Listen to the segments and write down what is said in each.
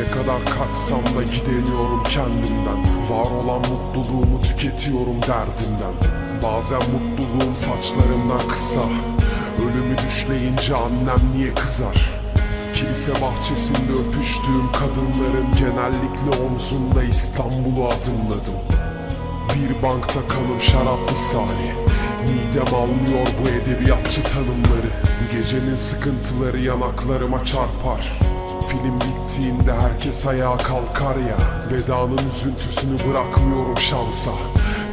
kadar kaçsam da gidemiyorum kendimden. Var olan mutluluğumu tüketiyorum derdimden. Bazen mutluluğum saçlarımdan kısa. Ölümü düşleyince annem niye kızar? Kilise bahçesinde öpüştüğüm kadınların genellikle omzunda İstanbul'u adımladım. Bir bankta kanım şarap misali. Midem almıyor bu edebiyatçı tanımları. Gecenin sıkıntıları yanaklarıma çarpar Film bittiğinde herkes ayağa kalkar ya. Vedanın üzüntüsünü bırakmıyorum şansa.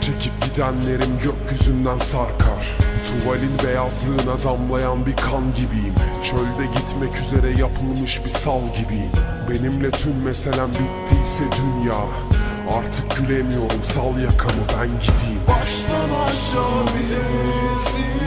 Çekip gidenlerim gökyüzünden sarkar. Tuvalin beyazlığına damlayan bir kan gibiyim. Çölde gitmek üzere yapılmış bir sal gibiyim. Benimle tüm meselem bittiyse dünya. Artık gülemiyorum sal yakamı ben gideyim. Baştan aşağı bir eziyetsin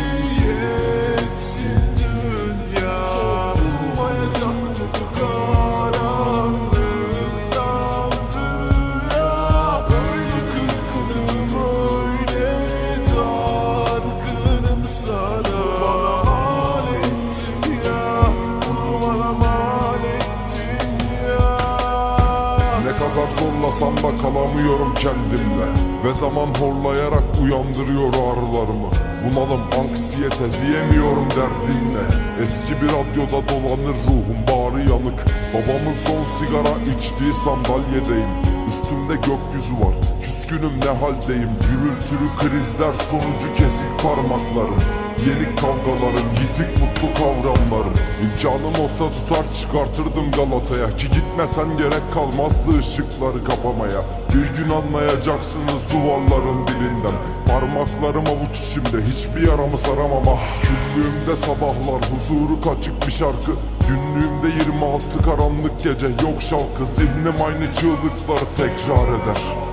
zorlasam da kalamıyorum kendimle. Ve zaman horlayarak uyandırıyor ağrılarımı. Bunalım anksiyete diyemiyorum derdinle. Eski bir radyoda dolanır ruhum bağrı yanık. Babamın son sigara içtiği sandalyedeyim. Üstümde gökyüzü var Küskünüm ne haldeyim? Gürültülü krizler sonucu kesik parmaklarım Yenik kavgalarım, yitik mutlu kavramlarım. İmkanım olsa tutar çıkartırdım Galata'ya. Ki gitmesen gerek kalmazdı ışıkları kapamaya. Bir gün anlayacaksınız duvarların dilinden. Parmaklarım avuç içimde hiçbir yaramı saramam. Ah Küllüğümde sabahlar huzuru kaçık bir şarkı. Günlüğümde 26 karanlık gece yok şalkı Zihnim aynı çığlıkları tekrar eder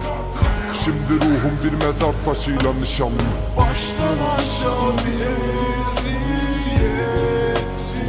Şimdi ruhum bir mezar taşıyla nişanlı Baştan aşağı bir eziyetsin